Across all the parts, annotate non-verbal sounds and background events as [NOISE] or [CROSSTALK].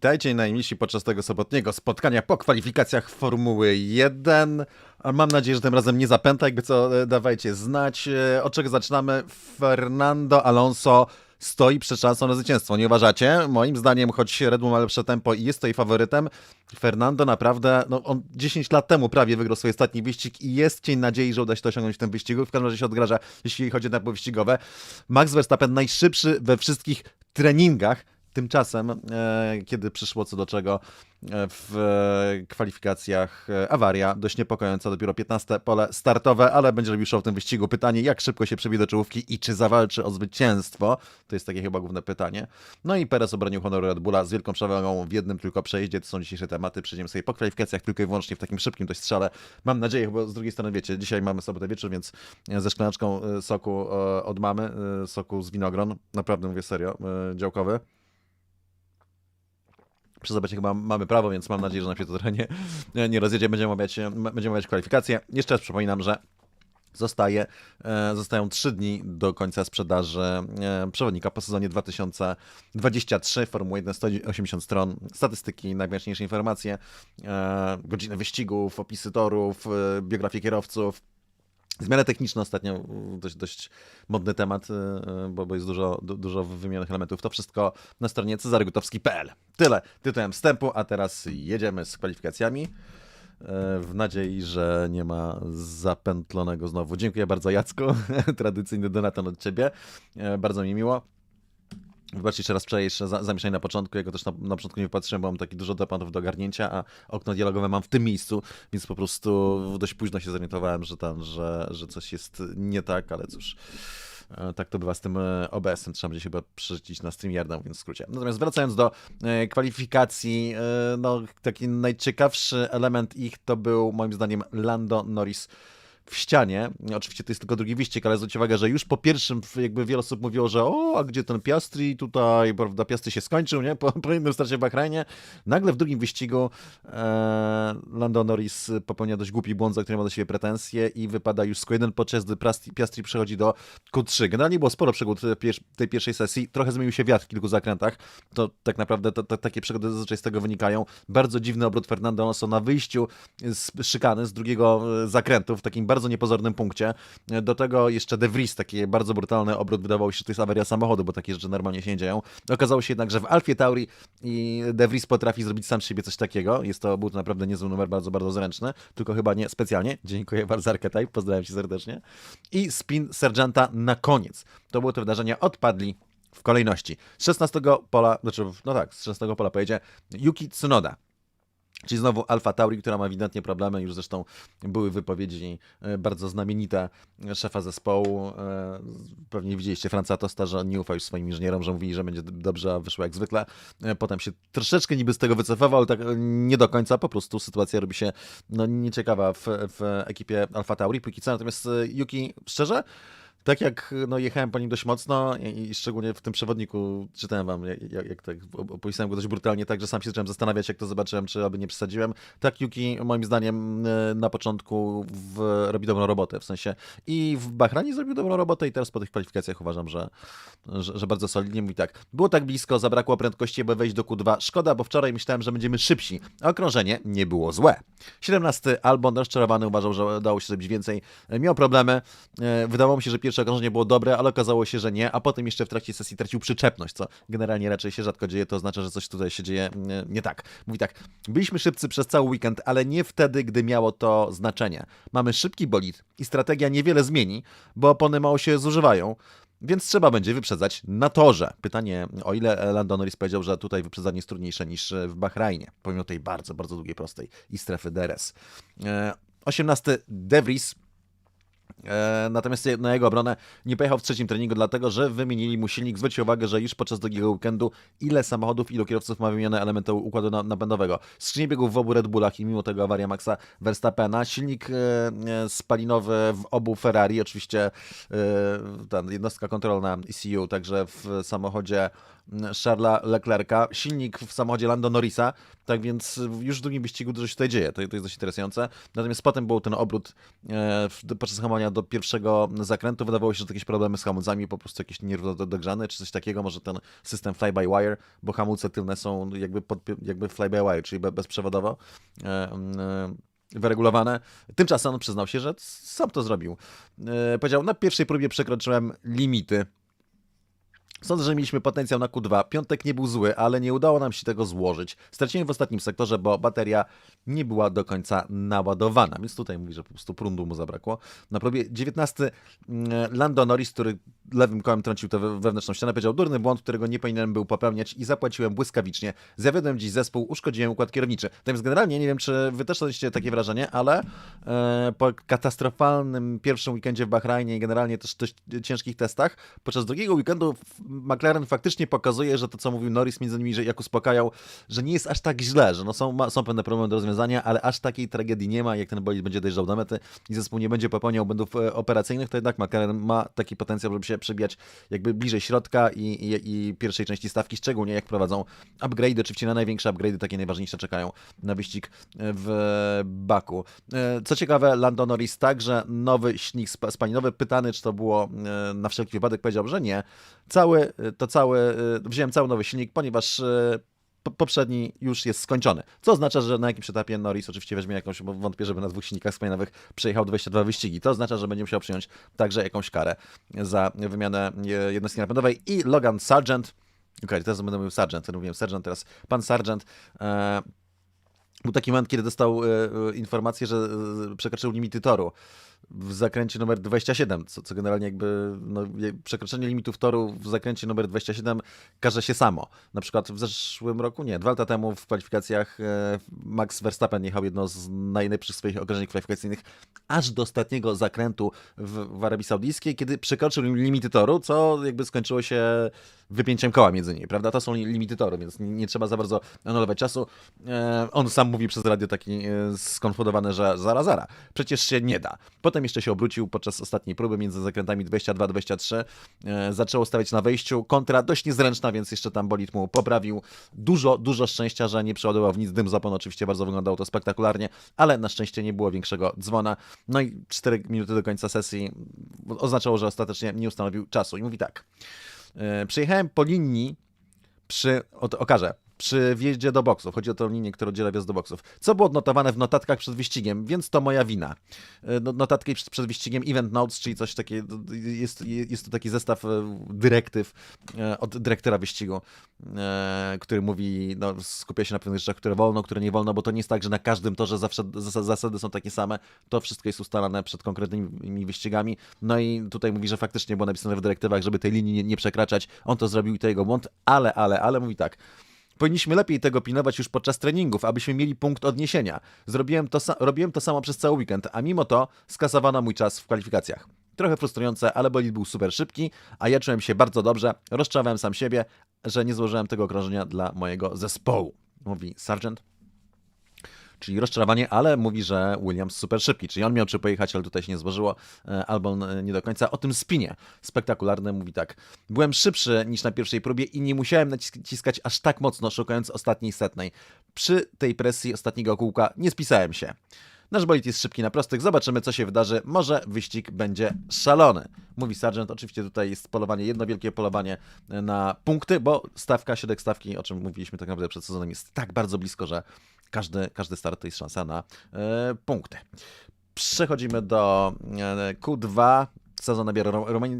Witajcie najmilsi podczas tego sobotniego spotkania po kwalifikacjach Formuły 1. A Mam nadzieję, że tym razem nie zapęta, jakby co e, dawajcie znać. E, Od czego zaczynamy? Fernando Alonso stoi przed szansą na zwycięstwo, nie uważacie? Moim zdaniem, choć Red Bull ma lepsze tempo i jest tutaj faworytem, Fernando naprawdę, no on 10 lat temu prawie wygrał swój ostatni wyścig i jest cień nadziei, że uda się to osiągnąć w tym wyścigu. W każdym razie się odgraża, jeśli chodzi o tempo wyścigowe. Max Verstappen najszybszy we wszystkich treningach. Tymczasem, e, kiedy przyszło co do czego e, w kwalifikacjach e, awaria, dość niepokojąca, dopiero 15 pole startowe, ale będzie robił w tym wyścigu. Pytanie, jak szybko się przebije do czołówki i czy zawalczy o zwycięstwo? To jest takie chyba główne pytanie. No i Perez obronił honor Red Bulla z wielką przewagą w jednym tylko przejeździe. To są dzisiejsze tematy. Przejdziemy sobie po kwalifikacjach tylko i wyłącznie w takim szybkim dość strzale. Mam nadzieję, bo z drugiej strony wiecie, dzisiaj mamy sobotę wieczór, więc ze szklaneczką soku od mamy, soku z winogron, naprawdę mówię serio, działkowy. Przy zobaczeniu chyba mamy prawo, więc mam nadzieję, że nam się to trochę nie, nie rozjedzie. Będziemy omawiać, będziemy omawiać kwalifikacje. Jeszcze raz przypominam, że zostaje, e, zostają 3 dni do końca sprzedaży e, przewodnika po sezonie 2023. Formuła 1 180 stron, statystyki, najważniejsze informacje, e, godziny wyścigów, opisy torów, biografie kierowców, Zmiany techniczne ostatnio y, dość, dość modny temat, y, y, bo, bo jest dużo, du, dużo wymienionych elementów. To wszystko na stronie cezarygutowski.pl. Tyle tytułem wstępu, a teraz jedziemy z kwalifikacjami. e, W nadziei, że nie ma zapętlonego znowu. Dziękuję bardzo Jacku. [LAUGHS] Tradycyjny donaton od Ciebie. Bardzo mi miło. Wybaczcie jeszcze raz wczorajsze za- zamieszanie na początku, jego też na, na początku nie patrzyłem, bo mam taki dużo tematów do ogarnięcia, a okno dialogowe mam w tym miejscu, więc po prostu dość późno się zorientowałem, że tam, że, że coś jest nie tak, ale cóż. e, Tak to bywa z tym e, OBS-em, trzeba będzie się chyba przerzucić na StreamYarda, więc w skrócie. Natomiast wracając do e, kwalifikacji, no taki najciekawszy element ich to był moim zdaniem Lando Norris w ścianie. Oczywiście to jest tylko drugi wyścig, ale zwróćcie uwagę, że już po pierwszym jakby wiele osób mówiło, że o, a gdzie ten Piastri tutaj, prawda, Piastri się skończył, nie? [LAUGHS] Po, po starcie w Bahrajnie. Nagle w drugim wyścigu e, Lando Norris popełnia dość głupi błąd, za który ma do siebie pretensje i wypada już z Q1, podczas gdy Piastri, Piastri przechodzi do Q3. Generalnie było sporo przygód tej pierwszej sesji. Trochę zmienił się wiatr w kilku zakrętach. To tak naprawdę to, to, takie przygody zazwyczaj z tego wynikają. Bardzo dziwny obrót Fernando Alonso na wyjściu z szykany, z drugiego e, zakrętu, w takim bardzo niepozornym punkcie. Do tego jeszcze De Vries, taki bardzo brutalny obrót, wydawało się, że to jest awaria samochodu, bo takie rzeczy normalnie się nie dzieją. Okazało się jednak, że w Alfie Tauri i De Vries potrafi zrobić sam z siebie coś takiego. Jest to, był to naprawdę niezły numer, bardzo, bardzo zręczny, tylko chyba nie specjalnie. Dziękuję bardzo Archetype, pozdrawiam Cię serdecznie. I spin Sergeanta na koniec. To były te wydarzenia, odpadli w kolejności. Z 16 pola, znaczy, no tak, z 16 pola pojedzie Yuki Tsunoda. Czyli znowu Alfa Tauri, która ma ewidentnie problemy. Już zresztą były wypowiedzi e, bardzo znamienite szefa zespołu. e, Pewnie widzieliście Franca Tosta, że on nie ufał już swoim inżynierom, że mówili, że będzie dobrze, a wyszło jak zwykle. E, Potem się troszeczkę niby z tego wycofywał, tak e, nie do końca. Po prostu sytuacja robi się no, nieciekawa w, w ekipie Alfa Tauri. Póki co, natomiast e, Yuki, szczerze, tak jak no, jechałem po nim dość mocno i, i szczególnie w tym przewodniku czytałem wam, jak, jak, tak op- opisałem go dość brutalnie, tak, że sam się zacząłem zastanawiać, jak to zobaczyłem, czy aby nie przesadziłem. Tak Yuki moim zdaniem e, na początku w, robi dobrą robotę, w sensie i w Bahrajnie zrobił dobrą robotę i teraz po tych kwalifikacjach uważam, że, że, że bardzo solidnie mówi tak. Było tak blisko, zabrakło prędkości, aby wejść do Q2. Szkoda, bo wczoraj myślałem, że będziemy szybsi, okrążenie nie było złe. 17 Albon rozczarowany uważał, że udało się zrobić więcej. Miał problemy. E, Wydawało mi się, że pierwsze okrążenie było dobre, ale okazało się, że nie, a potem jeszcze w trakcie sesji tracił przyczepność, co generalnie raczej się rzadko dzieje, to oznacza, że coś tutaj się dzieje nie, nie tak. Mówi tak, byliśmy szybcy przez cały weekend, ale nie wtedy, gdy miało to znaczenie. Mamy szybki bolid i strategia niewiele zmieni, bo opony mało się zużywają. Więc trzeba będzie wyprzedzać na torze. Pytanie, o ile Lando Norris powiedział, że tutaj wyprzedzanie jest trudniejsze niż w Bahrajnie, pomimo tej bardzo, bardzo długiej prostej i strefy DRS. E, 18 De Vries E, Natomiast na jego obronę nie pojechał w trzecim treningu, dlatego że wymienili mu silnik. Zwróćcie uwagę, że już podczas drugiego weekendu ile samochodów, ilu kierowców ma wymienione elementy układu na- napędowego. Skrzynie biegów w obu Red Bullach i mimo tego awaria Maxa Verstappena. Silnik e, e, spalinowy w obu Ferrari, oczywiście e, jednostka kontrolna ECU, także w samochodzie Charlesa Leclerca. Silnik w samochodzie Lando Norrisa, tak więc już w drugim wyścigu dużo się tutaj dzieje. To, to jest dość interesujące. Natomiast potem był ten obrót e, podczas hamowania do pierwszego zakrętu. Wydawało się, że to jakieś problemy z hamulcami, po prostu jakieś nierówno czy coś takiego, może ten system fly-by-wire, bo hamulce tylne są jakby, jakby fly-by-wire, czyli be- bezprzewodowo e, e, wyregulowane. Tymczasem on przyznał się, że sam to zrobił. E, Powiedział, na pierwszej próbie przekroczyłem limity. Sądzę, że mieliśmy potencjał na Q2. Piątek nie był zły, ale nie udało nam się tego złożyć. Straciłem w ostatnim sektorze, bo bateria nie była do końca naładowana, więc tutaj mówi, że po prostu prądu mu zabrakło. Na próbie 19 mm, Lando Norris, który lewym kołem trącił tę we- wewnętrzną ścianę, powiedział durny błąd, którego nie powinienem był popełniać i zapłaciłem błyskawicznie. Zawiodłem dziś zespół, uszkodziłem układ kierowniczy. To więc generalnie, nie wiem, czy wy też odnieśliście takie wrażenie, ale e, po katastrofalnym pierwszym weekendzie w Bahrajnie i generalnie też dość ciężkich testach, podczas drugiego weekendu McLaren faktycznie pokazuje, że to, co mówił Norris między innymi, że jak uspokajał, że nie jest aż tak źle, że no są, ma, są pewne problemy do rozwiązania, ale aż takiej tragedii nie ma, jak ten bolid będzie dojeżdżał do mety i zespół nie będzie popełniał błędów e, operacyjnych, to jednak McLaren ma taki potencjał, żeby się przebijać jakby bliżej środka i, i, i pierwszej części stawki, szczególnie jak prowadzą upgrade'y, oczywiście na największe upgrade'y, takie najważniejsze czekają na wyścig w Baku. E, Co ciekawe, Lando Norris także nowy silnik spa- spalinowy, pytany czy to było e, na wszelki wypadek, powiedział, że nie. Cały, e, to cały, e, wziąłem cały nowy silnik, ponieważ po- poprzedni już jest skończony. Co oznacza, że na jakimś etapie Norris oczywiście weźmie jakąś, bo wątpię, żeby na dwóch silnikach spalinowych przejechał 22 wyścigi. To oznacza, że będzie musiał przyjąć także jakąś karę za wymianę e, jednostki napędowej i Logan Sargent Okej, teraz będę mówił Sargent, ja mówiłem Sergeant, teraz pan Sargent. E, był taki moment, kiedy dostał e, e, informację, że e, przekroczył limity toru w zakręcie numer 27, co, co generalnie jakby no, przekroczenie limitów toru w zakręcie numer 27 każe się samo. Na przykład w zeszłym roku, nie, dwa lata temu w kwalifikacjach e, Max Verstappen jechał jedno z najlepszych swoich okrążeń kwalifikacyjnych aż do ostatniego zakrętu w, w Arabii Saudyjskiej, kiedy przekroczył lim- limity toru, co jakby skończyło się wypięciem koła między nimi, prawda? To są li- limity toru, więc nie, trzeba za bardzo anulować czasu. E, on sam mówi przez radio taki e, skonfudowany, że zara, zara, przecież się nie da. Potem jeszcze się obrócił podczas ostatniej próby między zakrętami 22-23. E, zaczęło stawiać na wejściu. Kontra dość niezręczna, więc jeszcze tam bolid mu poprawił. Dużo, dużo szczęścia, że nie przeładował w nic dym zapon. Oczywiście bardzo wyglądało to spektakularnie, ale na szczęście nie było większego dzwona. No i 4 minuty do końca sesji oznaczało, że ostatecznie nie ustanowił czasu. I mówi tak. E, Przyjechałem po linii przy, o, okażę, przy wjeździe do boksów. Chodzi o tą linię, która oddziela wjazd do boksów. Co było odnotowane w notatkach przed wyścigiem, więc to moja wina. E, no- Notatki przed, wyścigiem Event Notes, czyli coś takiego, jest, jest to taki zestaw e, dyrektyw e, od dyrektora wyścigu, który mówi, no, skupia się na pewnych rzeczach, które wolno, które nie wolno, bo to nie jest tak, że na każdym torze zawsze zas- zasady są takie same. To wszystko jest ustalane przed konkretnymi wyścigami. No i tutaj mówi, że faktycznie było napisane w dyrektywach, żeby tej linii nie, nie przekraczać. On to zrobił i to jego błąd, ale, ale, ale mówi tak. Powinniśmy lepiej tego pilnować już podczas treningów, abyśmy mieli punkt odniesienia. Zrobiłem to, robiłem to samo przez cały weekend, a mimo to skasowano mój czas w kwalifikacjach. Trochę frustrujące, ale bolid był super szybki, a ja czułem się bardzo dobrze. Rozczawałem sam siebie, że nie złożyłem tego okrążenia dla mojego zespołu. Mówi Sargent. Czyli rozczarowanie, ale mówi, że Williams super szybki, czyli on miał czy pojechać, ale tutaj się nie złożyło. E, Albon e, nie do końca. O tym spinie spektakularny mówi tak. Byłem szybszy niż na pierwszej próbie i nie musiałem naciskać aż tak mocno, szukając ostatniej setnej. Przy tej presji ostatniego kółka nie spisałem się. Nasz bolid jest szybki na prostych, zobaczymy co się wydarzy. Może wyścig będzie szalony. Mówi Sargent, oczywiście tutaj jest polowanie, jedno wielkie polowanie na punkty, bo stawka, środek stawki, o czym mówiliśmy tak naprawdę przed sezonem, jest tak bardzo blisko, że każdy, każdy start to jest szansa na e, punkty. Przechodzimy do e, Q2. Sezon nabiera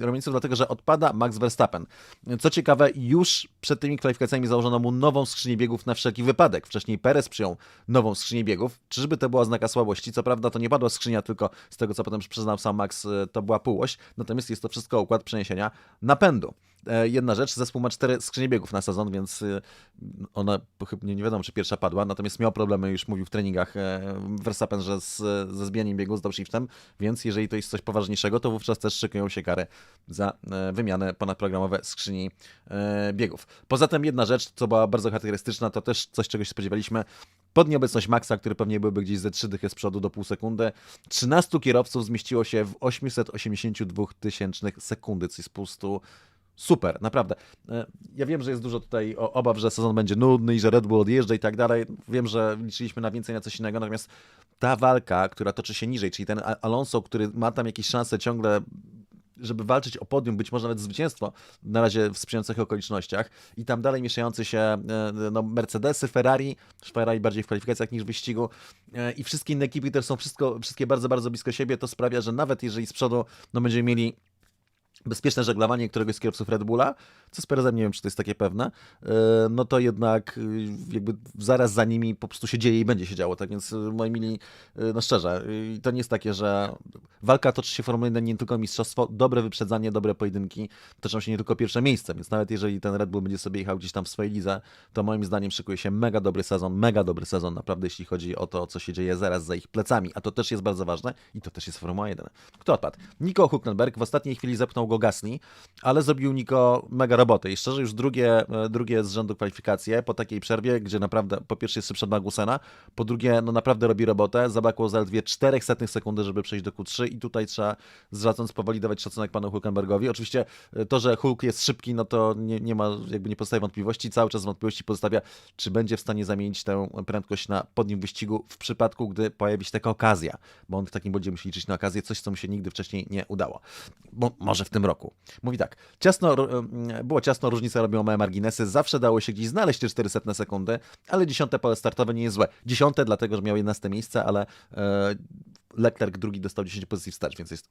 Rumieńców, dlatego że odpada Max Verstappen. Co ciekawe, już przed tymi kwalifikacjami założono mu nową skrzynię biegów na wszelki wypadek. Wcześniej Perez przyjął nową skrzynię biegów. Czyżby to była znaka słabości? Co prawda to nie padła skrzynia, tylko z tego co potem przyznał sam Max, e, to była półość. Natomiast jest to wszystko układ przeniesienia napędu. E, Jedna rzecz, zespół ma cztery skrzynie biegów na sezon, więc e, ona nie nie wiadomo, czy pierwsza padła, natomiast miał problemy, już mówił w treningach e, Verstappen, że z, ze zbijaniem biegu, z dowshiftem, więc jeżeli to jest coś poważniejszego, to wówczas też szykują się kary za e, wymianę ponadprogramowe skrzyni biegów. Poza tym jedna rzecz, co była bardzo charakterystyczna, to też coś, czego się spodziewaliśmy, pod nieobecność Maxa, który pewnie byłby gdzieś ze 3 dychy z przodu do pół sekundy, 13 kierowców zmieściło się w 882 tysięcznych sekundy, jest po prostu super, naprawdę. E, Ja wiem, że jest dużo tutaj obaw, że sezon będzie nudny i że Red Bull odjeżdża i tak dalej. Wiem, że liczyliśmy na więcej, na coś innego, natomiast ta walka, która toczy się niżej, czyli ten Alonso, który ma tam jakieś szanse ciągle żeby walczyć o podium, być może nawet zwycięstwo, na razie w sprzyjających okolicznościach i tam dalej mieszający się e, no, Mercedesy, Ferrari, Ferrari bardziej w kwalifikacjach niż w wyścigu e, i wszystkie inne ekipy, które są wszystko, wszystkie bardzo, bardzo blisko siebie, to sprawia, że nawet jeżeli z przodu no, będziemy mieli bezpieczne żeglowanie któregoś z kierowców Red Bulla, co z Perezem nie wiem, czy to jest takie pewne, e, no to jednak y, jakby zaraz za nimi po prostu się dzieje i będzie się działo, tak więc y, moi mili, no szczerze, to nie jest takie, że walka toczy się w Formule 1 nie tylko mistrzostwo, dobre wyprzedzanie, dobre pojedynki, toczą się nie tylko pierwsze miejsce, więc nawet jeżeli ten Red Bull będzie sobie jechał gdzieś tam w swojej lidze, to moim zdaniem szykuje się mega dobry sezon, mega dobry sezon, naprawdę jeśli chodzi o to, co się dzieje zaraz za ich plecami, a to też jest bardzo ważne i to też jest Formuła 1. Kto odpadł? Nico Hülkenberg w ostatniej chwili zepchnął go Gasly, ale zrobił Nico mega robotę i szczerze już drugie, e, drugie z rzędu kwalifikacje po takiej przerwie, gdzie naprawdę po pierwsze jest szybszy od Magnusena, po drugie no naprawdę robi robotę, zabrakło zaledwie 400 sekundy, żeby przejść do Q3 i tutaj trzeba zwracając powoli dawać szacunek panu Hulkenbergowi. Oczywiście e, to, że Hulk jest szybki, no to nie, nie ma, jakby nie pozostaje wątpliwości, cały czas wątpliwości pozostawia, czy będzie w stanie zamienić tę prędkość na podnim wyścigu w przypadku, gdy pojawi się taka okazja, bo on w takim będzie musi liczyć na okazję, coś, co mu się nigdy wcześniej nie udało. Bo może w tym roku. Mówi tak, ciasno, było ciasno, różnice robią małe marginesy, zawsze dało się gdzieś znaleźć te 400 sekundy, ale dziesiąte pole startowe nie jest złe. Dziesiąte dlatego, że miał 11 miejsce, ale e, Leclerc drugi dostał 10 pozycji wstecz, więc jest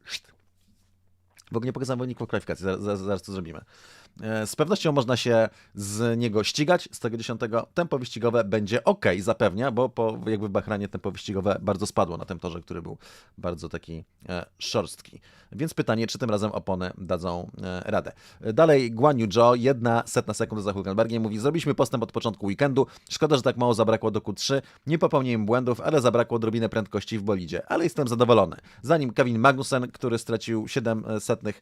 w ogóle nie pokazałem wyników kwalifikacji, zaraz, zaraz, zaraz to zrobimy. E, Z pewnością można się z niego ścigać, z tego dziesiątego. Tempo wyścigowe będzie ok, zapewnia, bo po, jakby w Bahranie tempo wyścigowe bardzo spadło na tym torze, który był bardzo taki e, szorstki. Więc pytanie, czy tym razem opony dadzą e, radę. Dalej Guan Yu Zhou, jedna setna sekundy za Hulkenbergiem, mówi, zrobiliśmy postęp od początku weekendu, szkoda, że tak mało zabrakło do Q3, nie popełniłem błędów, ale zabrakło odrobinę prędkości w bolidzie, ale jestem zadowolony. Zanim Kevin Magnussen, który stracił 7 setnych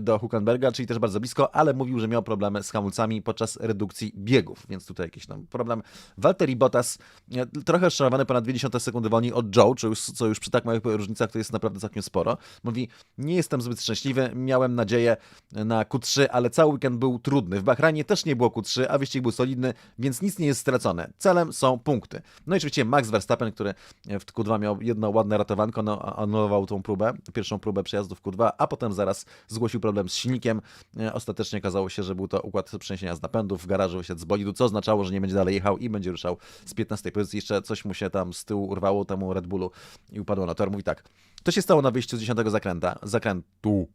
do Hulkenberga, czyli też bardzo blisko, ale mówił, że miał problemy z hamulcami podczas redukcji biegów, więc tutaj jakiś tam problem. Valtteri Bottas e, trochę rozczarowany ponad 20 sekundy wolniej od Joe, co już, co już przy tak małych różnicach to jest naprawdę całkiem sporo. Mówi, nie jestem zbyt szczęśliwy, miałem nadzieję na Q3, ale cały weekend był trudny. W Bahrajnie też nie było Q3, a wyścig był solidny, więc nic nie jest stracone. Celem są punkty. No i oczywiście Max Verstappen, który w Q2 miał jedno ładne ratowanko, no, anulował tą próbę, pierwszą próbę przejazdu w Q2, a potem zaraz zgłosił problem z silnikiem. E, Ostatecznie okazało się, że był to układ przeniesienia z napędów w garażu wysiadł z bolidu, co oznaczało, że nie będzie dalej jechał i będzie ruszał z 15 pozycji. Jeszcze coś mu się tam z tyłu urwało temu Red Bullu i upadło na tor. Mówi tak, to się stało na wyjściu z 10 zakręta, zakrętu.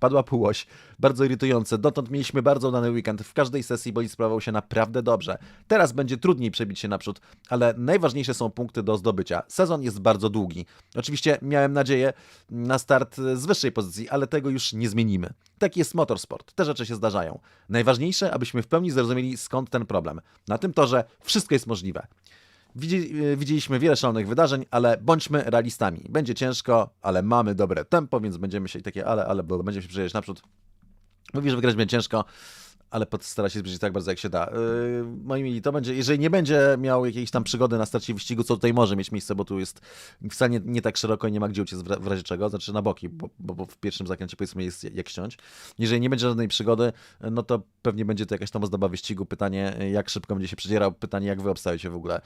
Padła półoś, bardzo irytujące. Dotąd mieliśmy bardzo udany weekend. W każdej sesji bolid sprawował się naprawdę dobrze. Teraz będzie trudniej przebić się naprzód, ale najważniejsze są punkty do zdobycia. Sezon jest bardzo długi. Oczywiście miałem nadzieję na start z wyższej pozycji, ale tego już nie zmienimy. Taki jest motorsport. Te rzeczy się zdarzają. Najważniejsze, abyśmy w pełni zrozumieli skąd ten problem. Na tym torze wszystko jest możliwe. E, widzieliśmy wiele szalonych wydarzeń, ale bądźmy realistami. Będzie ciężko, ale mamy dobre tempo, więc będziemy się takie, ale, ale, będziemy się przejeżdżać naprzód. Mówi, że wygrać będzie ciężko, ale postara się zbliżyć tak bardzo jak się da. Yy, moi mili, to będzie, jeżeli nie będzie miał jakiejś tam przygody na starcie wyścigu, co tutaj może mieć miejsce, bo tu jest wcale nie, nie tak szeroko i nie ma gdzie uciec w, ra- w razie czego, znaczy na boki, bo, bo, bo w pierwszym zakręcie powiedzmy jest jak ściąć. Jeżeli nie będzie żadnej przygody, no to pewnie będzie to jakaś tam ozdoba wyścigu, pytanie jak szybko będzie się przedzierał, pytanie jak wy obstawicie w ogóle,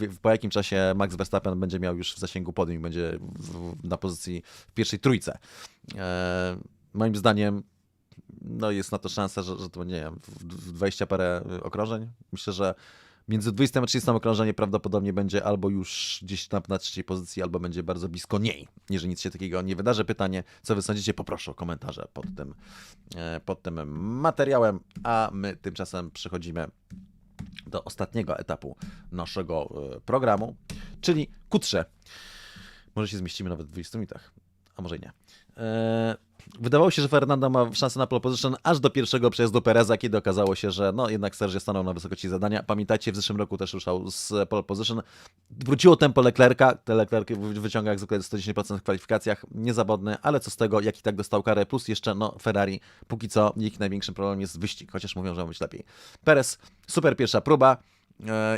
yy, po jakim czasie Max Verstappen będzie miał już w zasięgu podium będzie w, na pozycji w pierwszej trójce. Yy, moim zdaniem no jest na to szansa, że, że to nie wiem, w w 20 parę okrążeń. Myślę, że między 20 a 30 okrążenie prawdopodobnie będzie albo już gdzieś tam na trzeciej pozycji, albo będzie bardzo blisko niej. Jeżeli nic się takiego nie wydarzy, pytanie, co wy sądzicie, poproszę o komentarze pod tym, e, pod tym materiałem, a my tymczasem przechodzimy do ostatniego etapu naszego e, programu, czyli Q3. Może się zmieścimy nawet w 20 minutach, a może i nie. E, Wydawało się, że Fernando ma szansę na pole position aż do pierwszego przejazdu Pereza, kiedy okazało się, że no jednak Sergio stanął na wysokości zadania. Pamiętajcie, w zeszłym roku też ruszał z pole position. Wróciło tempo Leclerca, te Leclerc wy- wyciąga jak zwykle 110% w kwalifikacjach, niezawodny, ale co z tego, jak i tak dostał karę, plus jeszcze no Ferrari, póki co ich największym problemem jest wyścig, chociaż mówią, że ma być lepiej. Perez, super pierwsza próba,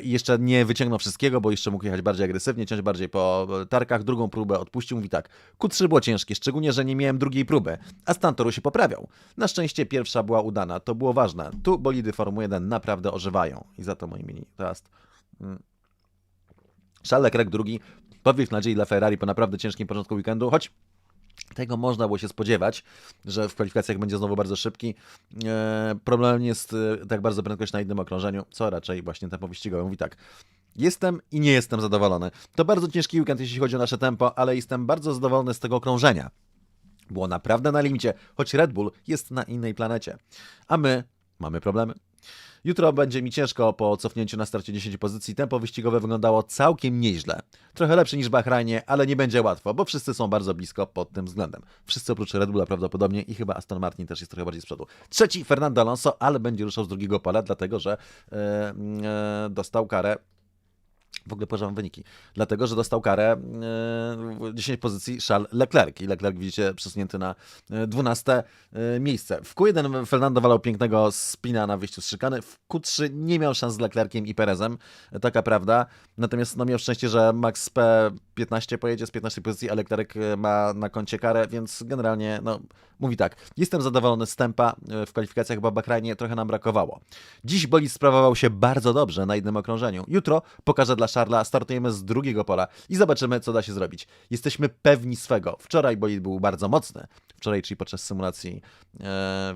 i jeszcze nie wyciągnął wszystkiego, bo jeszcze mógł jechać bardziej agresywnie, ciąć bardziej po tarkach. Drugą próbę odpuścił, mówi tak, Q3 było ciężkie, szczególnie, że nie miałem drugiej próby, a stan toru się poprawiał. Na szczęście pierwsza była udana, to było ważne. Tu bolidy Formuły 1 naprawdę ożywają i za to moi mili. Teraz. Charles Leclerc drugi, powiew nadziei dla Ferrari po naprawdę ciężkim początku weekendu, choć tego można było się spodziewać, że w kwalifikacjach będzie znowu bardzo szybki. E, problemem jest e, tak bardzo prędkość na jednym okrążeniu, co raczej właśnie tempo wyścigowe. Mówi tak, jestem i nie jestem zadowolony. To bardzo ciężki weekend, jeśli chodzi o nasze tempo, ale jestem bardzo zadowolony z tego okrążenia. Było naprawdę na limicie, choć Red Bull jest na innej planecie. A my mamy problemy. Jutro będzie mi ciężko po cofnięciu na starcie 10 pozycji. Tempo wyścigowe wyglądało całkiem nieźle. Trochę lepsze niż w Bahrajnie, ale nie będzie łatwo, bo wszyscy są bardzo blisko pod tym względem. Wszyscy oprócz Red Bulla prawdopodobnie i chyba Aston Martin też jest trochę bardziej z przodu. Trzeci Fernando Alonso, ale będzie ruszał z drugiego pola, dlatego że e, e, dostał karę w ogóle pożam wyniki. Dlatego, że dostał karę e, 10 pozycji Charles Leclerc. I Leclerc widzicie przesunięty na e, 12 e, miejsce. W Q1 Fernando walał pięknego spina na wyjściu z szykany. W Q3 nie miał szans z Leclerciem i Perezem. E, taka prawda. Natomiast no, miał szczęście, że Max P15 pojedzie z 15 pozycji, a Leclerc e, ma na koncie karę, więc generalnie no, mówi tak. Jestem zadowolony z tempa e, w kwalifikacjach, bo w Bahrajnie trochę nam brakowało. Dziś bolid sprawował się bardzo dobrze na jednym okrążeniu. Jutro pokażę dla Szarla, startujemy z drugiego pola i zobaczymy, co da się zrobić. Jesteśmy pewni swego. Wczoraj bolid był bardzo mocny. Wczoraj, czyli podczas symulacji e,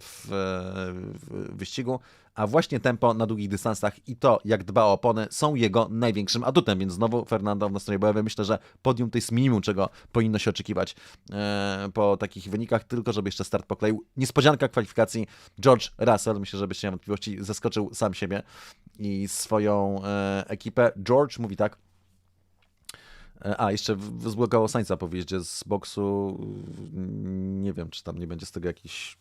w, w wyścigu, a właśnie tempo na długich dystansach i to, jak dba o opony, są jego największym atutem, więc znowu Fernando w nastroju bojowym. Myślę, że podium to jest minimum, czego powinno się oczekiwać e, po takich wynikach, tylko żeby jeszcze start pokleił. Niespodzianka kwalifikacji George Russell, myślę, że bez wątpliwości zaskoczył sam siebie i swoją e, ekipę. George mówi tak, a, jeszcze zblokowało Sańca po wyjeździe z boksu. Nie wiem, czy tam nie będzie z tego jakichś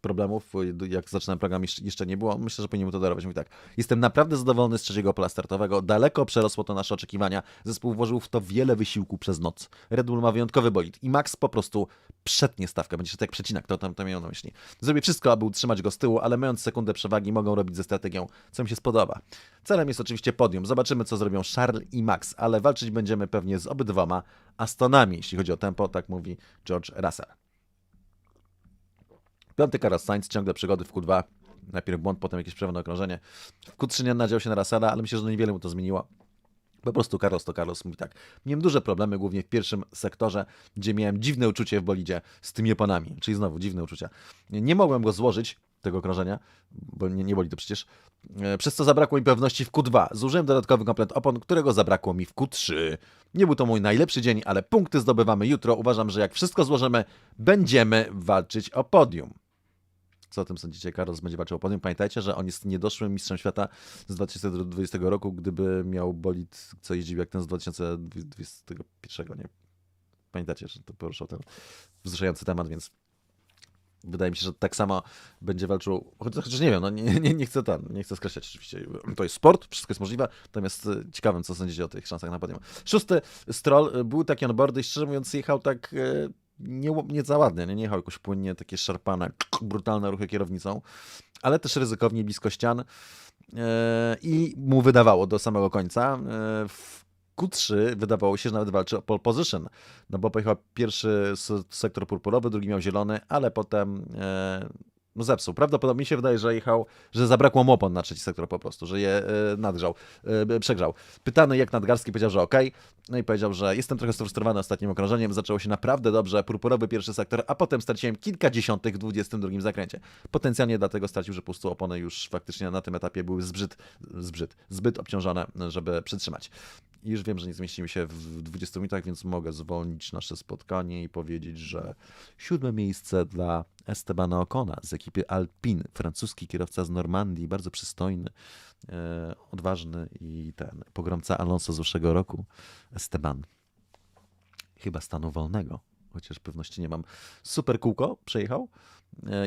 problemów. Jak zaczynałem program, jeszcze- nie było. Myślę, że powinien mu to darować. Mówi tak. Jestem naprawdę zadowolony z trzeciego pola startowego. Daleko przerosło to nasze oczekiwania. Zespół włożył w to wiele wysiłku przez noc. Red Bull ma wyjątkowy bolid i Max po prostu przetnie stawkę. Będzie szedł jak przecinak, to tam to miał na myśli. Zrobię wszystko, aby utrzymać go z tyłu, ale mając sekundę przewagi mogą robić ze strategią, co mi się spodoba. Celem jest oczywiście podium. Zobaczymy, co zrobią Charles i Max, ale walczyć będziemy pewnie z obydwoma Astonami, jeśli chodzi o tempo, tak mówi George Russell. Piąty Carlos Sainz, ciągle przygody w Q2. Najpierw błąd, potem jakieś przewodne okrążenie. W Q3 nie nadział się na Russella, ale myślę, że niewiele mu to zmieniło. Po prostu Carlos to Carlos mówi tak. Miałem duże problemy, głównie w pierwszym sektorze, gdzie miałem dziwne uczucie w bolidzie z tymi oponami. Czyli znowu dziwne uczucia. Nie mogłem go złożyć, tego okrążenia, bo nie, nie boli to przecież. E, Przez co zabrakło mi pewności w Q2. Zużyłem dodatkowy komplet opon, którego zabrakło mi w Q3. Nie był to mój najlepszy dzień, ale punkty zdobywamy jutro. Uważam, że jak wszystko złożymy, będziemy walczyć o podium. Co o tym sądzicie? Carlos będzie walczył o podium. Pamiętajcie, że on jest niedoszłym mistrzem świata z 2020 roku, gdyby miał bolid, co jeździł jak ten z 2021, nie? Pamiętacie, że to poruszał ten wzruszający temat, więc wydaje mi się, że tak samo będzie walczył, chociaż nie wiem, no nie, nie, nie chcę tam, nie chcę skreślać oczywiście. To jest sport, wszystko jest możliwe, natomiast e, ciekawym, co sądzicie o tych szansach na podium. Szósty Stroll e, był taki onboardy i szczerze mówiąc jechał tak e, nie, nie za ładnie, nie, nie jechał jakoś płynnie, takie szarpane, brutalne ruchy kierownicą, ale też ryzykownie blisko ścian i mu wydawało do samego końca. W Q3 wydawało się, że nawet walczy o pole position, no bo pojechał pierwszy sektor purpurowy, drugi miał zielony, ale potem e, no zepsuł. Prawdopodobnie się wydaje, że jechał, że zabrakło mu opon na trzeci sektor po prostu, że je e, nadgrzał, e, przegrzał. Pytany jak nadgarski powiedział, że okej, no i powiedział, że jestem trochę sfrustrowany ostatnim okrążeniem, zaczęło się naprawdę dobrze, purpurowy pierwszy sektor, a potem straciłem kilka dziesiątych w 22 zakręcie. Potencjalnie dlatego stracił, że po prostu opony już faktycznie na tym etapie były zbyt, zbyt, zbyt obciążone, żeby przytrzymać. Już wiem, że nie zmieścimy się w 20 minutach, więc mogę zwolnić nasze spotkanie i powiedzieć, że siódme miejsce dla Estebana Ocona z ekipy Alpine, francuski kierowca z Normandii, bardzo przystojny, e, odważny i ten pogromca Alonso z zeszłego roku, Esteban. Chyba stanu wolnego, chociaż pewności nie mam. Super kółko przejechał,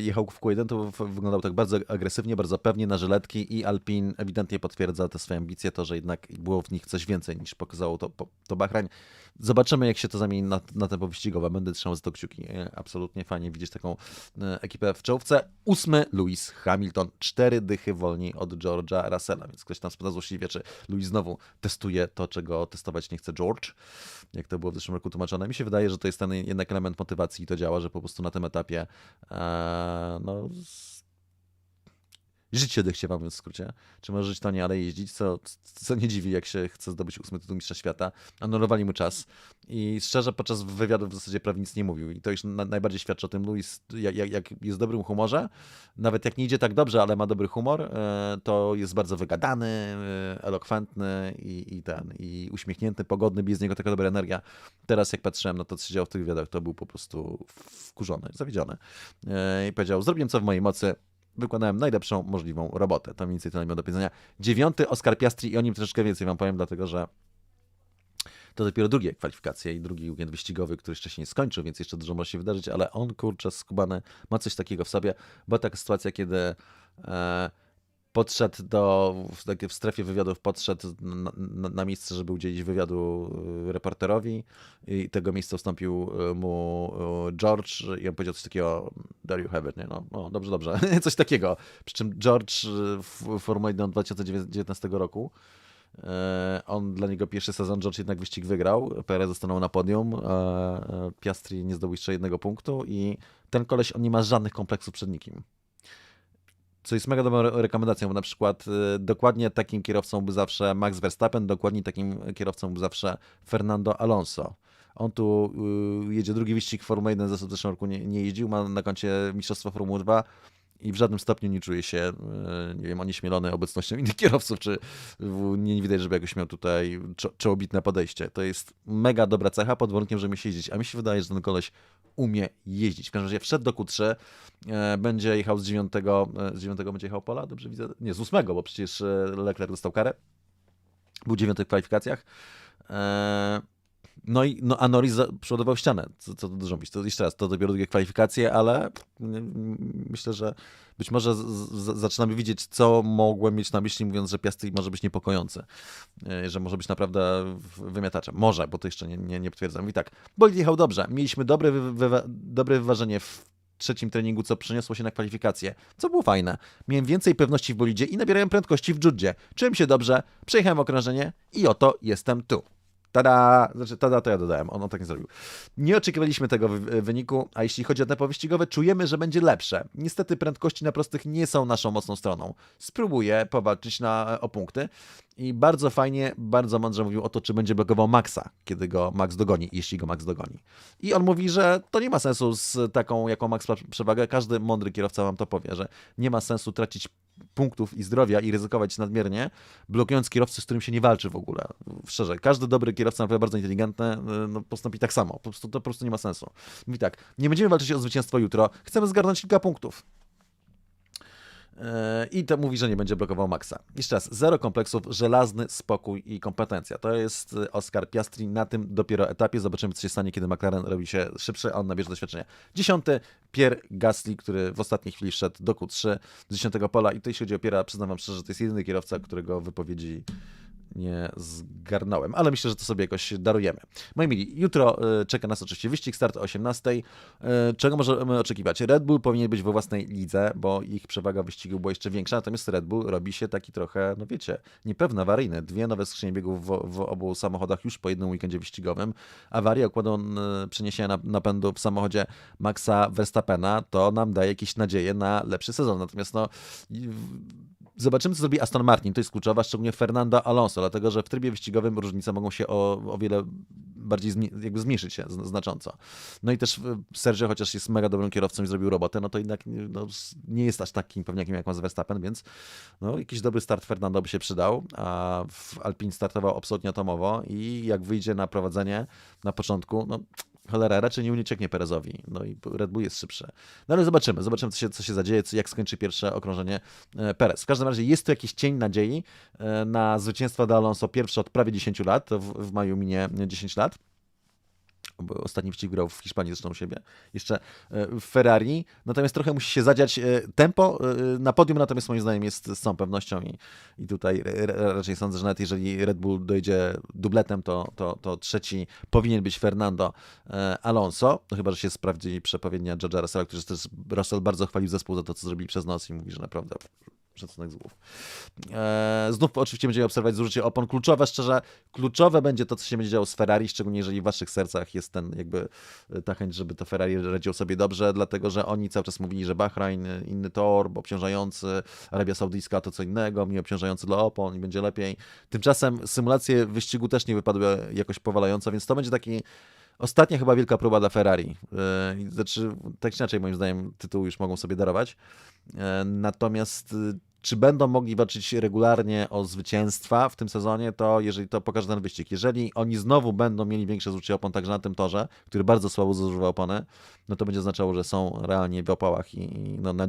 jechał w Q1, to w- wyglądał tak bardzo agresywnie, bardzo pewnie na żyletki i Alpin ewidentnie potwierdza te swoje ambicje, to, że jednak było w nich coś więcej niż pokazało to, to Bahrain. Zobaczymy, jak się to zamieni na, na tempo wyścigowe. Będę trzymał za to kciuki. E, Absolutnie fajnie widzieć taką e, ekipę w czołówce. Ósmy Lewis Hamilton. Cztery dychy wolniej od George'a Russella, więc ktoś tam spyta złośliwie, czy Lewis znowu testuje to, czego testować nie chce George, jak to było w zeszłym roku tłumaczone. Mi się wydaje, że to jest ten jednak element motywacji i to działa, że po prostu na tym etapie e, no, z- żyć się chce wam, mówiąc w skrócie. Czy może żyć to nie, ale jeździć, co, co nie dziwi, jak się chce zdobyć ósmy tytuł mistrza świata. Anulowali mu czas i szczerze podczas wywiadu w zasadzie prawie nic nie mówił i to już na, najbardziej świadczy o tym jak, jak, jak jest w dobrym humorze, nawet jak nie idzie tak dobrze, ale ma dobry humor, e, to jest bardzo wygadany, e, elokwentny i, i ten, i uśmiechnięty, pogodny, bije z niego taka dobra energia. Teraz jak patrzyłem na to, co się działo w tych wywiadach, to był po prostu wkurzony, zawiedziony. E, I powiedział, zrobiłem co w mojej mocy, wykonałem najlepszą możliwą robotę. To mniej więcej tyle miał do powiedzenia. Dziewiąty Oscar Piastri i o nim troszeczkę więcej wam powiem, dlatego że to dopiero drugie kwalifikacje i drugi weekend wyścigowy, który jeszcze się nie skończył, więc jeszcze dużo może się wydarzyć, ale on, kurczę, skubany, ma coś takiego w sobie. Była taka sytuacja, kiedy e, podszedł do, w, strefie wywiadów, podszedł na, na, miejsce, żeby udzielić wywiadu e, reporterowi i tego miejsca ustąpił e, mu e, George i on powiedział coś takiego, there you have it, nie? No, no dobrze, dobrze, [LAUGHS] coś takiego. Przy czym George w Formule 1 od 2019 roku On dla niego pierwszy sezon, George jednak wyścig wygrał. Perez został na podium. Piastri nie zdobył jeszcze jednego punktu i ten koleś, on nie ma żadnych kompleksów przed nikim. Co jest mega dobrą re- rekomendacją, bo na przykład e, dokładnie takim kierowcą był zawsze Max Verstappen, dokładnie takim kierowcą był zawsze Fernando Alonso. On tu y, jedzie drugi wyścig Formuły 1, zresztą w zeszłym roku nie, nie jeździł, ma na koncie Mistrzostwo Formuły 2 i w żadnym stopniu nie czuje się, e, nie wiem, onieśmielony obecnością innych kierowców, czy nie, widać, żeby jakoś miał tutaj czo- czołobitne podejście. To jest mega dobra cecha pod warunkiem, że umie się jeździć. A mi się wydaje, że ten koleś umie jeździć. W każdym razie wszedł do Q3, e, będzie jechał z dziewiątego, e, z dziewiątego będzie jechał pola, dobrze widzę? Nie, z ósmego, bo przecież Leclerc dostał karę. Był dziewiąty w kwalifikacjach. No i no, a Norris przeładował ścianę, co, co dużo mówić. To jeszcze raz, to dopiero drugie kwalifikacje, ale myślę, że być może z, z, zaczynamy widzieć, co mogłem mieć na myśli, mówiąc, że Piastri może być niepokojący, E, że może być naprawdę wymiataczem. Może, bo to jeszcze nie, nie, nie potwierdzam. I tak, bolid jechał dobrze. Mieliśmy dobre, wy, dobre wyważenie w trzecim treningu, co przeniosło się na kwalifikacje, co było fajne. Miałem więcej pewności w bolidzie i nabierałem prędkości w Judzie. Czułem się dobrze, przejechałem okrążenie i oto jestem tu. Tada! Znaczy, tada to ja dodałem, on, on tak nie zrobił. Nie oczekiwaliśmy tego wy- wyniku, a jeśli chodzi o tempo wyścigowe, czujemy, że będzie lepsze. Niestety prędkości na prostych nie są naszą mocną stroną. Spróbuję powalczyć na, o punkty i bardzo fajnie, bardzo mądrze mówił o to, czy będzie blokował Maxa, kiedy go Max dogoni, jeśli go Max dogoni. I on mówi, że to nie ma sensu z taką, jaką Max ma przewagę. Każdy mądry kierowca wam to powie, że nie ma sensu tracić punktów i zdrowia i ryzykować nadmiernie, blokując kierowcę, z którym się nie walczy w ogóle. Szczerze, każdy dobry kierowca, naprawdę bardzo inteligentny, no, postąpi tak samo. Po prostu, to po prostu nie ma sensu. Mówi tak, nie będziemy walczyć o zwycięstwo jutro, chcemy zgarnąć kilka punktów. Yy, I to mówi, że nie będzie blokował Maxa. Jeszcze raz, zero kompleksów, żelazny spokój i kompetencja. To jest y, Oscar Piastri na tym dopiero etapie. Zobaczymy, co się stanie, kiedy McLaren robi się szybszy, a on nabierze doświadczenia. Dziesiąty, Pierre Gasly, który w ostatniej chwili wszedł do Q3 z dziesiątego pola. I tutaj, jeśli chodzi o Piera, przyznam wam szczerze, że to jest jedyny kierowca, którego wypowiedzi nie zgarnąłem, ale myślę, że to sobie jakoś darujemy. Moi mili, jutro y, czeka nas oczywiście wyścig, start o 18. Y, Czego możemy oczekiwać? Red Bull powinien być we własnej lidze, bo ich przewaga wyścigu była jeszcze większa, natomiast Red Bull robi się taki trochę, no wiecie, niepewny, awaryjny. Dwie nowe skrzynie biegów w, w obu samochodach już po jednym weekendzie wyścigowym. Awaria układu y, przeniesienia nap- napędu w samochodzie Maxa Verstappena to nam daje jakieś nadzieje na lepszy sezon. Natomiast no, Zobaczymy, co zrobi Aston Martin. To jest kluczowa, szczególnie Fernando Alonso, dlatego że w trybie wyścigowym różnice mogą się o, o wiele bardziej jakby zmniejszyć się zn- znacząco. No i też y, Sergio, chociaż jest mega dobrym kierowcą i zrobił robotę, no to jednak no, s- nie jest aż takim pewniakiem jak Max Verstappen, więc no, jakiś dobry start Fernando by się przydał, a w Alpine startował absolutnie atomowo i jak wyjdzie na prowadzenie na początku, no cholera, raczej nie ucieknie Perezowi. No i Red Bull jest szybszy. No ale zobaczymy, zobaczymy, co się, co się zadzieje, jak skończy pierwsze okrążenie e, Perez. W każdym razie jest tu jakiś cień nadziei e, na zwycięstwo dla Alonso pierwsze od prawie 10 lat, w, w maju minie 10 lat. Ostatni wyścig grał w Hiszpanii zresztą u siebie, jeszcze e, w Ferrari, natomiast trochę musi się zadziać e, tempo e, na podium, natomiast moim zdaniem jest z całą pewnością i, i tutaj raczej sądzę, że nawet jeżeli Red Bull dojdzie dubletem, to, to, to trzeci powinien być Fernando Alonso, no chyba, że się sprawdzi przepowiednia George'a Russella, który też Russell bardzo chwalił zespół za to, co zrobili przez noc i mówi, że naprawdę szacunek z głów. E, znów oczywiście będziemy obserwować zużycie opon. Kluczowe, szczerze, kluczowe będzie to, co się będzie działo z Ferrari, szczególnie jeżeli w waszych sercach jest ten jakby e, ta chęć, żeby to Ferrari radziło sobie dobrze, dlatego, że oni cały czas mówili, że Bahrain e, inny tor, obciążający, Arabia Saudyjska to co innego, mniej obciążający dla opon i będzie lepiej. Tymczasem symulacje wyścigu też nie wypadły jakoś powalająco, więc to będzie taki Ostatnia chyba wielka próba dla Ferrari. Yy, Znaczy, tak czy inaczej, moim zdaniem, tytuł już mogą sobie darować. Yy, Natomiast yy, czy będą mogli walczyć regularnie o zwycięstwa w tym sezonie, to jeżeli to pokaże ten wyścig. Jeżeli oni znowu będą mieli większe zużycie opon także na tym torze, który bardzo słabo zużywa opony, no to będzie oznaczało, że są realnie w opałach i no, na,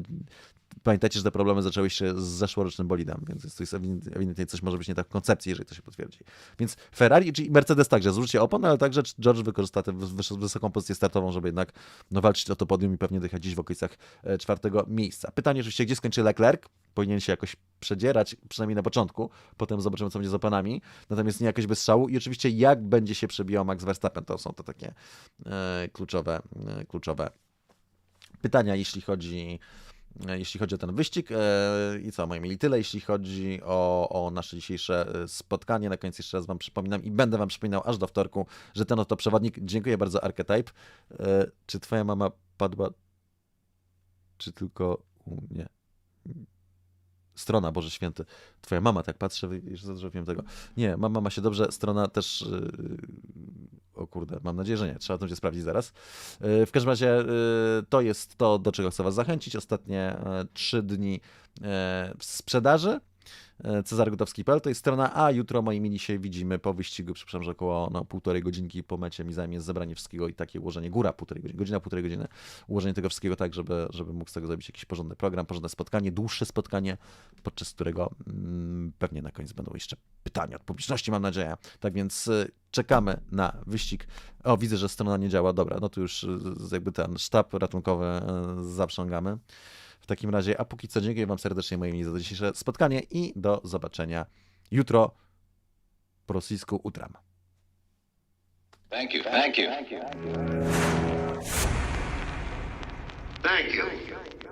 Pamiętajcie, że te problemy zaczęły się z zeszłorocznym bolidem, więc to jest ewident- ewidentnie coś może być nie tak w koncepcji, jeżeli to się potwierdzi. Więc Ferrari, czyli Mercedes także zużycie opon, ale także George wykorzysta tę wys- wys- wysoką pozycję startową, żeby jednak no, walczyć o to podium i pewnie dojechać gdzieś w okolicach e, czwartego miejsca. Pytanie oczywiście, gdzie skończy Leclerc? Powinien się jakoś przedzierać, przynajmniej na początku, potem zobaczymy, co będzie z oponami, natomiast nie jakoś bez strzału i oczywiście jak będzie się przebijał Max Verstappen, to są to takie e, kluczowe, e, kluczowe pytania, jeśli chodzi, jeśli chodzi o ten wyścig. E, I co, moi mieli tyle, jeśli chodzi o, o nasze dzisiejsze e, spotkanie. Na koniec jeszcze raz Wam przypominam i będę Wam przypominał aż do wtorku, że ten oto przewodnik. Dziękuję bardzo, Archetype. E, Czy Twoja mama padła, czy tylko u mnie? Strona, Boże Święty. Twoja mama, tak patrzę, już za dużo wiem tego. Nie, mama ma się dobrze, strona też... Yy, o kurde, mam nadzieję, że nie. Trzeba to będzie sprawdzić zaraz. Yy, W każdym razie yy, to jest to, do czego chcę Was zachęcić. Ostatnie e, trzy dni e, sprzedaży. Cezary Gutowski.pl to jest strona, a jutro moi mili się widzimy po wyścigu, przepraszam, że około no, półtorej godzinki po mecie mi zajmie zebranie wszystkiego i takie ułożenie, góra półtorej godziny, godzina, półtorej godziny, ułożenie tego wszystkiego tak, żeby, żeby mógł z tego zrobić jakiś porządny program, porządne spotkanie, dłuższe spotkanie, podczas którego mm, pewnie na koniec będą jeszcze pytania od publiczności, mam nadzieję. Tak więc y, czekamy na wyścig. O, widzę, że strona nie działa. Dobra, no to już y, jakby ten sztab ratunkowy y, zaprzągamy. W takim razie, a póki co dziękuję Wam serdecznie moi mili za dzisiejsze spotkanie i do zobaczenia jutro po rosyjsku utram. Thank you. Thank you. Thank you.